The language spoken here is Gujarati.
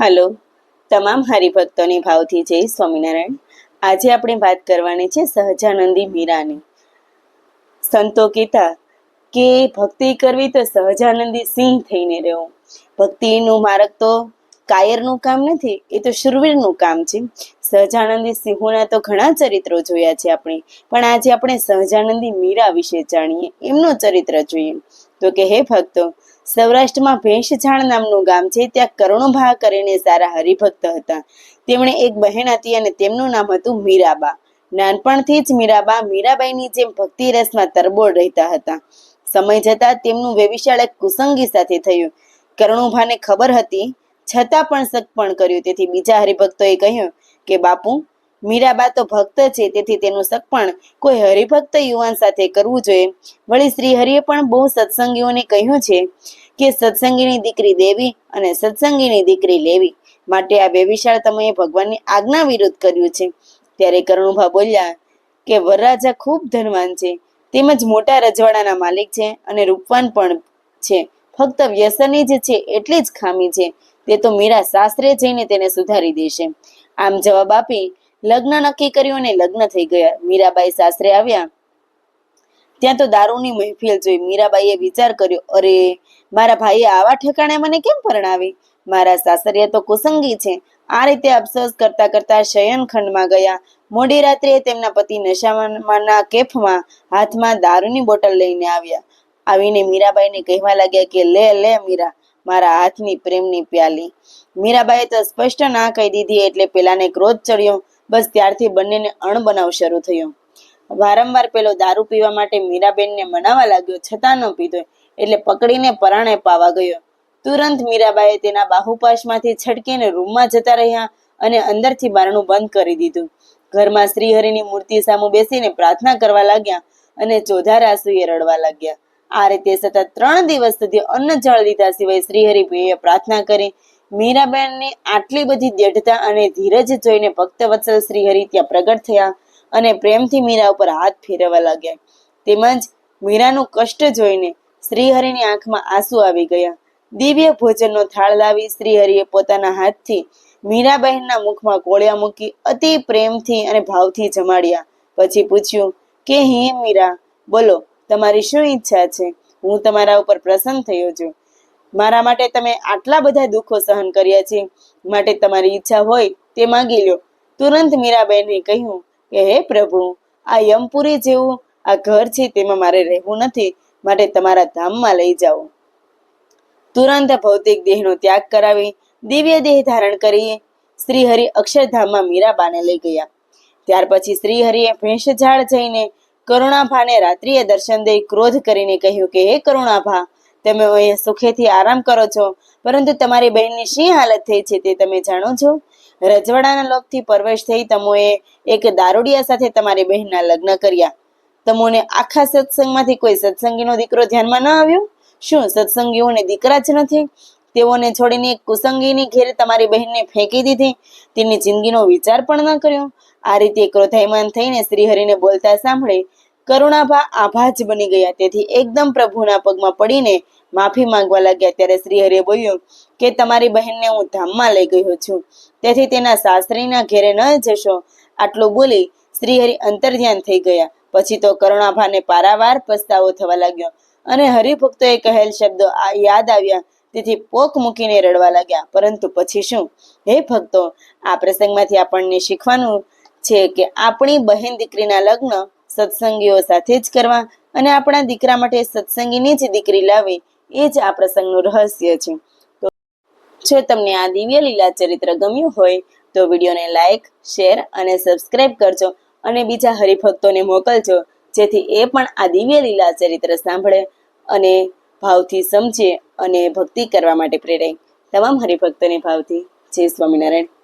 હલો, તમામ હરિભક્તોને ભાવથી જય સ્વામિનારાયણ. આજે આપણે વાત કરવાની છે સહજાનંદી મીરાની. સંતો કહેતા કે ભક્તિ કરવી તો સહજાનંદી સિંહ થઈને રહેવું. ભક્તિનું માર્ગ તો કાયરનું કામ નથી, એ તો શુરવીરનું કામ છે. સહજાનંદી સિંહોના તો ઘણા ચરિત્રો જોયા છે આપણે, પણ આજે આપણે સહજાનંદી મીરા વિશે જાણીએ, એમનું ચરિત્ર જોઈએ. તો કે હે ભક્તો, સૌરાષ્ટ્રમાં ભેંસજાણ નામનું ગામ છે, ત્યાં કરુણભા કરીને સારા હરિભક્ત હતા. તેમણે એક બહેન હતી અને તેમનું નામ હતું મીરાબા. નાનપણથી જ મીરાબા મીરાબાઈની જેમ ભક્તિ રસમાં તરબોળ રહેતા હતા. સમય જતાં તેમનું વેવિશાળ એક કુસંગી સાથે થયું. કરુણુભાને ખબર હતી છતાં પણ સગપણ કર્યું. તેથી બીજા હરિભક્તોએ કહ્યું કે, બાપુ, મીરાબા તો ભક્ત છે, તેથી તેનું સગપણ કોઈ હરિભક્ત યુવાન સાથે કરવું જોઈએ. વળી શ્રી હરિએ પણ બહુ સત્સંગીઓને કહ્યું છે કે, સત્સંગીની દીકરી દેવી અને સત્સંગીની દીકરી લેવી. માટે આ બેવિશાળ તમે ભગવાનની આજ્ઞા વિરુદ્ધ કર્યું છે. ત્યારે કરુણભા બોલ્યા કે, વરરાજા ખૂબ ધનવાન છે, તેમજ મોટા રજવાડાના માલિક છે અને રૂપવાન પણ છે. ફક્ત વ્યસની જ છે, એટલી જ ખામી છે. તે તો મીરા સાસરે જઈને તેને સુધારી દેશે. આમ જવાબ આપી લગ્ન નક્કી કર્યું અને લગ્ન થઈ ગયા. મીરાબાઈ સાસરે આવ્યા. ત્યાં તો દારૂની મહેફિલ જોઈ મીરાબાઈએ વિચાર કર્યો, અરે, મારા ભાઈએ આવા ઠેકાણે મને કેમ પરણાવી? મારા સાસરિયા તો કુસંગી છે. આ રીતે અફસોસ કરતા કરતા શયનખંડમાં ગયા. મોડી રાત્રે તેમના પતિ નશામાંના કેફમાં હાથમાં દારૂની બોટલ લઈને આવ્યા. આવીને મીરાબાઈને કહેવા લાગ્યા કે, લે લે, મીરા મારા હાથની પ્રેમની પ્યાલી. મીરાબાઈએ તો સ્પષ્ટ ના કહી દીધી એટલે પેલાને ક્રોધ ચડ્યો. બસ ત્યારથી બંનેને અણબનાવ શરૂ થયો. વારંવાર પેલો દારૂ પીવા માટે મીરાબેનને મનાવા લાગ્યો, છતાં ન પીધો, એટલે પકડીને પરાણે પાવા ગયો. તુરંત મીરાબાઈએ તેના બાહુપાશમાંથી છટકીને રૂમમાં જતા રહ્યા અને અંદરથી બારણું બંધ કરી દીધું. ઘરમાં શ્રીહરિની મૂર્તિ સામુ બેસીને પ્રાર્થના કરવા લાગ્યા અને ચોધાર આંસુએ રડવા લાગ્યા. આ રીતે સતત ત્રણ દિવસ સુધી અન્ન જળ લીધા સિવાય શ્રીહરિ પ્રિયે પ્રાર્થના કરી, મીરાબેનની આટલી બધી દ્રઢતા અને ધીરજ જોઈને ભક્તવત્સલ શ્રીહરિ ત્યાં પ્રગટ થયા અને પ્રેમથી મીરા ઉપર હાથ ફેરવવા લાગ્યા. તેમજ મીરાનું કષ્ટ જોઈને શ્રીહરિની આંખમાં આંસુ આવી ગયા. દિવ્ય ભોજનનો થાળ લાવી શ્રીહરિએ પોતાના હાથથી મીરાબહેનના મુખમાં કોળિયા મૂકી અતિ પ્રેમથી અને ભાવથી જમાડ્યા. પછી પૂછ્યું, કે હે મીરા? બોલો તમારી શું ઈચ્છા છે? હું તમારા ઉપર પ્રસન્ન થયો છું. મારા માટે તમે આટલા બધા દુઃખો સહન કર્યા છે. માટે તમારી ઈચ્છા હોય તે માંગી લો. તુરંત મીરાબેને કહ્યું, કે હે પ્રભુ, આ યમપુરી જેવું આ ઘર છે તેમાં મારે રહેવું નથી. માટે તમારા ધામમાં લઈ જાઓ. તુરંત ભૌતિક દેહનો ત્યાગ કરાવી દિવ્ય દેહ ધારણ કરી શ્રીહરિ અક્ષરધામમાં મીરાબાને લઈ ગયા. ત્યાર પછી શ્રીહરિએ ભેંસઝાડ જઈને કરુણાભાને રાત્રિએ દર્શન દઈ ક્રોધ કરીને કહ્યું કે, હે કરુણાભા, તમે અહીંયા સુખેથી આરામ કરો છો, પરંતુ તમારી બહેનની શી હાલત થઈ છે તે તમે જાણો છો? રજવાડાના લોકથી પરવેશ થઈ તમોએ એક દારૂડિયા સાથે તમારી બહેનના લગ્ન કર્યા. તમોને આખા સત્સંગમાંથી કોઈ સત્સંગીનો દીકરો ધ્યાનમાં ન આવ્યો? શું સત્સંગીઓને દીકરા જ નથી? તેઓને છોડીને કુસંગીની ઘેર તમારી બહેનને ફેંકી દીધી. તેની જિંદગીનો વિચાર પણ ન કર્યો. આ રીતે ક્રોધાયમાન થઈને શ્રીહરિને બોલતા સાંભળે કરુણાભા આભા જ બની ગયા. તેથી એકદમ પ્રભુના પગમાં પડીને માફી માંગવા લાગ્યા. ત્યારે શ્રીહરે બોલ્યું કે, તમારી બહેનને હું ધામમાં લઈ ગયો છું. તેથી તેના સાસરીના ઘેરે ન જશો. આટલું બોલી શ્રીહરિ અંતર્ધ્યાન થઈ ગયા. પછી તો કરુણાભાને પારાવાર પસ્તાવો થવા લાગ્યો. અને હરિભક્તોએ કહેલ શબ્દો આ યાદ આવ્યા. તેથી પોક મૂકીને રડવા લાગ્યા. પરંતુ પછી શું? હે ભક્તો, આ પ્રસંગમાંથી આપણને શીખવાનું છે કે આપણી બહેન દીકરીના લગ્ન સત્સંગીઓ સાથે જ કરવા અને આપણા દીકરા માટે સત્સંગીની જ દીકરી લાવી, એ જ આ પ્રસંગનું રહસ્ય છે. તો જો તમને આ દિવ્ય લીલા ચરિત્ર ગમ્યું હોય, તો વિડીયોને લાઈક, શેર અને સબસ્ક્રાઇબ કરજો અને બીજા હરિભક્તોને મોકલજો, જેથી એ પણ આ દિવ્ય લીલા ચરિત્ર સાંભળે અને ભાવથી સમજે અને ભક્તિ કરવા માટે પ્રેરાય. તમામ હરિભક્તોને ભાવથી. જય સ્વામિનારાયણ.